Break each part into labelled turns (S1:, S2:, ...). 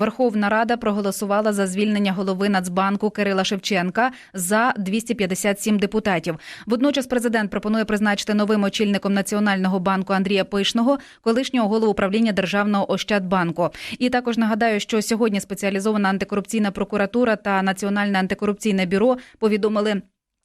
S1: Верховна Рада проголосувала за звільнення голови Нацбанку Кирила Шевченка за 257 депутатів. Водночас президент пропонує призначити новим очільником Національного банку Андрія Пишного, колишнього голову управління Державного Ощадбанку. І також нагадаю, що сьогодні спеціалізована антикорупційна прокуратура та Національне антикорупційне бюро повідомили.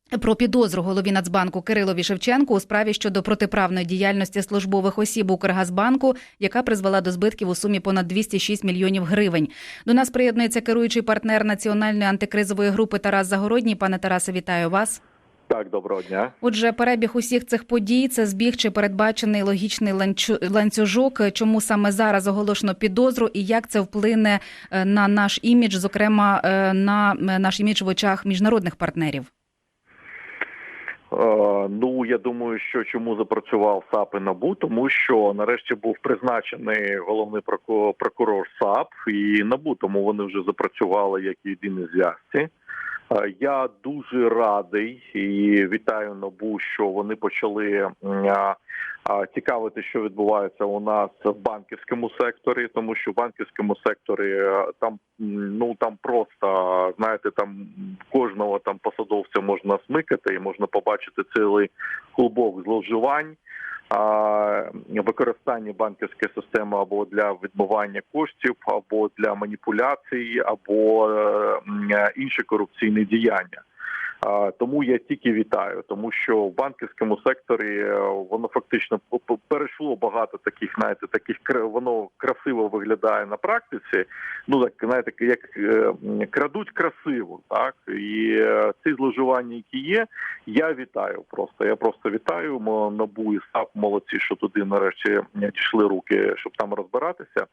S1: Про підозру голові Нацбанку Кирилові Шевченку у справі щодо протиправної діяльності службових осіб Укргазбанку, яка призвела до збитків у сумі понад 206 мільйонів гривень. До нас приєднується керуючий партнер національної антикризової групи Тарас Загородній. Пане Тарасе, вітаю вас.
S2: Так, доброго дня.
S1: Отже, перебіг усіх цих подій це збіг чи передбачений логічний ланцю- ланцюжок. Чому саме зараз оголошено підозру, і як це вплине е, на наш імідж, зокрема е, на е, наш імідж в очах міжнародних партнерів?
S2: Е, ну я думаю, що чому запрацював САП і НАБУ, тому що нарешті був призначений головний проку- прокурор САП і НАБУ, тому вони вже запрацювали як єдині зв'язці. Е, Я дуже радий і вітаю НАБУ, що вони почали цікавити, що відбувається у нас в банківському секторі, тому що в банківському секторі е, там ну там просто знаєте, там кожного там посадовця можна смикати і можна побачити цілий клубок зловживань. Використання банківської системи або для відмивання коштів, або для маніпуляцій, або е, м, інші корупційні діяння. Тому я тільки вітаю, тому що в банківському секторі е, воно фактично перейшло багато таких, знаєте, таких воно красиво виглядає на практиці. Ну так знаєте, як е, крадуть красиво, так і е, ці зловживання, які є, я вітаю просто. Я просто вітаю. Набу і САП молодці, що туди нарешті дійшли руки, щоб там розбиратися.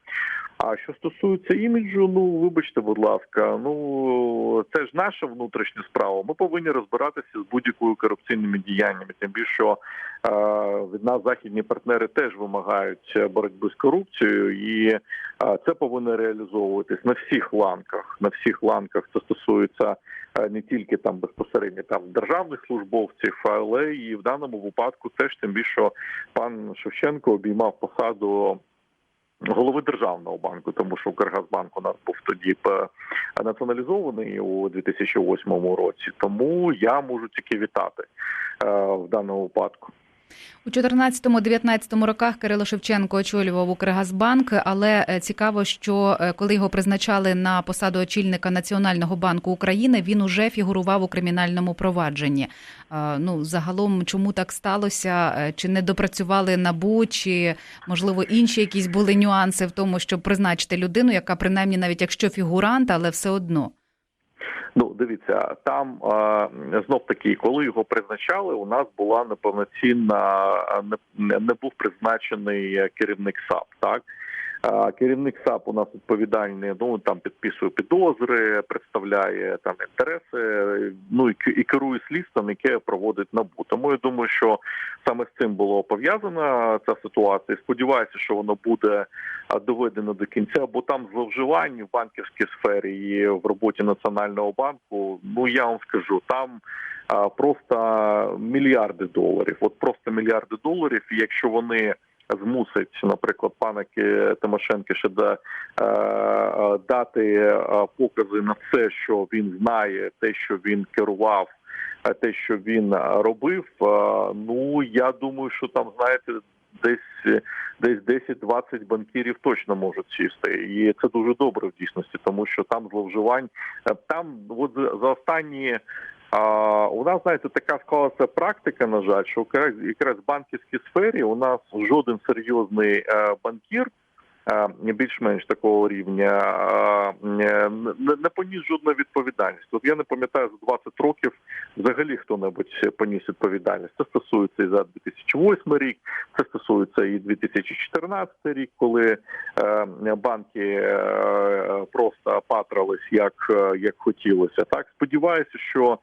S2: А що стосується іміджу, ну вибачте, будь ласка, ну це ж наша внутрішня справа. Ми повинні розбиратися з будь-якою корупційними діяннями. Тим більше що е, від нас західні партнери теж вимагають боротьби з корупцією, і е, це повинно реалізовуватись на всіх ланках. На всіх ланках це стосується е, не тільки там безпосередньо там державних службовців, але і в даному випадку теж тим більше пан Шевченко обіймав посаду голови державного банку, тому що Укргазбанк у нас був тоді е, націоналізований у 2008 році. Тому я можу тільки вітати е, в даному випадку.
S1: У 14-19 роках Кирило Шевченко очолював Укргазбанк, але е, цікаво, що е, коли його призначали на посаду очільника Національного банку України, він уже фігурував у кримінальному провадженні. Е, Ну загалом, чому так сталося? Чи не допрацювали набу, чи можливо інші якісь були нюанси в тому, щоб призначити людину, яка принаймні, навіть якщо фігурант, але все одно.
S2: Ну, дивіться, там е, знов таки, коли його призначали, у нас була неповноцінна, не, не, був призначений керівник САП. Так Е, керівник САП у нас відповідальний. Ну там підписує підозри, представляє там інтереси. Ну і, керує слідством, яке проводить набу. Тому я думаю, що саме з цим було пов'язана ця ситуація. Сподіваюся, що воно буде доведено до кінця, бо там зловживань в банківській сфері і в роботі національного банку. Ну я вам скажу, там просто мільярди доларів. От просто мільярди доларів. Якщо вони змусить, наприклад, пана Ки- Тимошенка ще да, е, е, дати е, покази на все, що він знає, те, що він керував. е, Те, що він робив, ну я думаю, що там знаєте, десь десь 10-20 банкірів точно можуть сісти, і це дуже добре в дійсності, тому що там зловживань там, от за останні. А, у нас знаєте така склалася практика. На жаль, що якраз в банківській сфері у нас жоден серйозний е, банкір. е, Більш-менш такого рівня е, не, поніс жодної відповідальності. От я не пам'ятаю за 20 років взагалі хто-небудь поніс відповідальність. Це стосується і за 2008 рік, це стосується і 2014 рік, коли банки просто патрались як, як хотілося. Так сподіваюся, що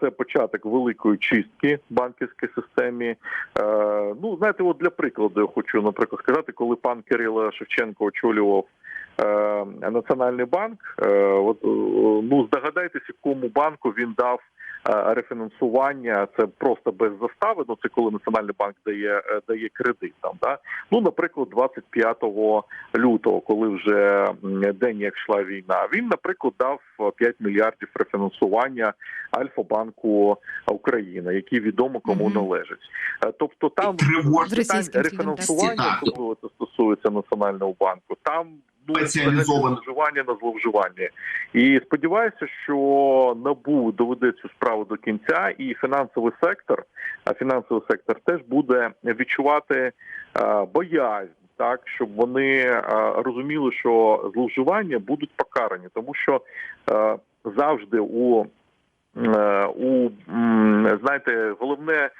S2: це початок великої чистки банківської системі. Е, ну знаєте, от для прикладу я хочу наприклад сказати, коли пан Кирило Шевченко очолював е, Національний банк. Е, от ну здогадайтесь, якому банку він дав. Рефінансування це просто без застави. Ну це коли Національний банк дає е, дає кредит. Там да ну, наприклад, 25 лютого, коли вже день як йшла війна, він, наприклад, дав е, 5 мільярдів рефінансування Альфа-банку України, який відомо кому належить. Е, Тобто там.
S1: З
S2: рефінансування, особливо це стосується національного банку. Там ну зловживання на зловживання. І сподіваюся, що набу доведе цю справу до кінця, і фінансовий сектор, а фінансовий сектор теж буде відчувати е, боязнь. Так, щоб вони е, розуміли, що зловживання будуть покарані, тому що е, завжди у, е, у знаєте, головне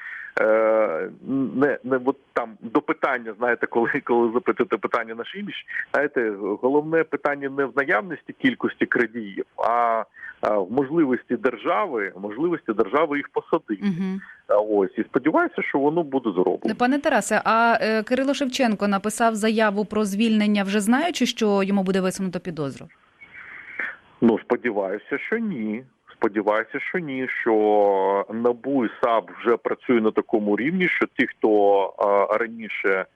S2: не, не от там до питання, знаєте, коли коли запитуєте питання наш імідж, знаєте, головне питання не в наявності кількості крадіїв, а, а в можливості держави, можливості держави їх посадити.
S1: Угу.
S2: Ось і сподіваюся, що воно буде зроблено.
S1: Пане Тарасе, а е, Кирило Шевченко написав заяву про звільнення, вже знаючи, що йому буде висунуто підозру.
S2: Ну сподіваюся, що ні. Сподіваюся, що ні. Що НАБУ і САП вже працює на такому рівні, що ті, хто а, раніше,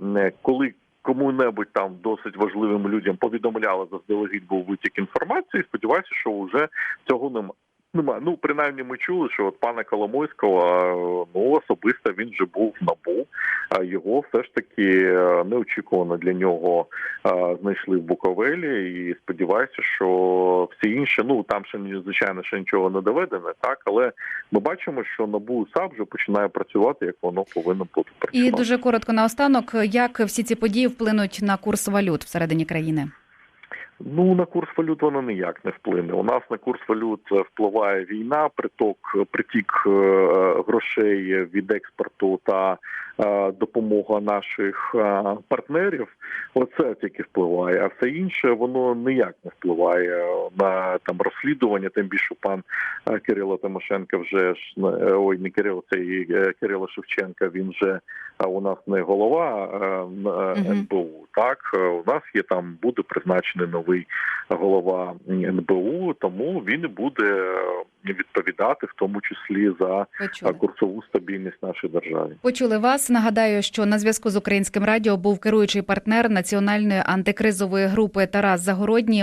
S2: не коли кому-небудь там досить важливим людям повідомляли заздалегідь був витік інформації. Сподіваюся, що вже цього нема. Нема. Ну, принаймні, ми чули, що от пана Коломойського ну особисто він вже був в набу. А його все ж таки е, неочікувано для нього знайшли в Буковелі. І сподіваюся, що всі інші, ну там ще звичайно ще нічого не доведене, так але ми бачимо, що набу САП вже починає працювати, як воно повинно бути працювати.
S1: І дуже коротко наостанок, як всі ці події вплинуть на курс валют всередині країни?
S2: Ну на курс валют воно ніяк не вплине. У нас на курс валют впливає війна, приток притік е, грошей від експорту та е, допомога наших е, партнерів. Оце тільки впливає. А все інше воно ніяк не впливає на там розслідування. Тим більше пан Кирило Тимошенко вже ой, не Кирило, це і Кирило Шевченка. Він вже у нас не голова е,
S1: Мгм.
S2: НБУ. Так е, у нас є там буде призначений новий голова НБУ, тому він буде е, відповідати в тому числі за е,
S1: Почули.
S2: курсову стабільність нашої держави.
S1: Почули вас. Нагадаю, що на зв'язку з українським радіо був керуючий партнер національної антикризової групи Тарас Загородній.